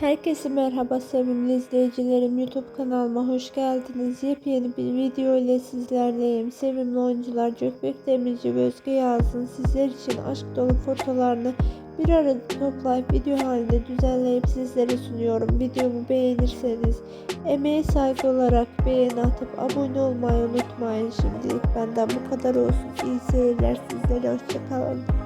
Herkese merhaba sevimli izleyicilerim. YouTube kanalıma hoş geldiniz. Yepyeni bir video ile sizlerleyim. Sevimli oyuncular Gökbek Demirci ve Özge Yağız'ın sizler için aşk dolu fotolarını bir arada toplayıp video halinde düzenleyip sizlere sunuyorum. Videomu beğenirseniz emeğe saygı olarak beğeni atıp abone olmayı unutmayın. Şimdilik benden bu kadar olsun. İyi seyirler sizlere. Hoşçakalın.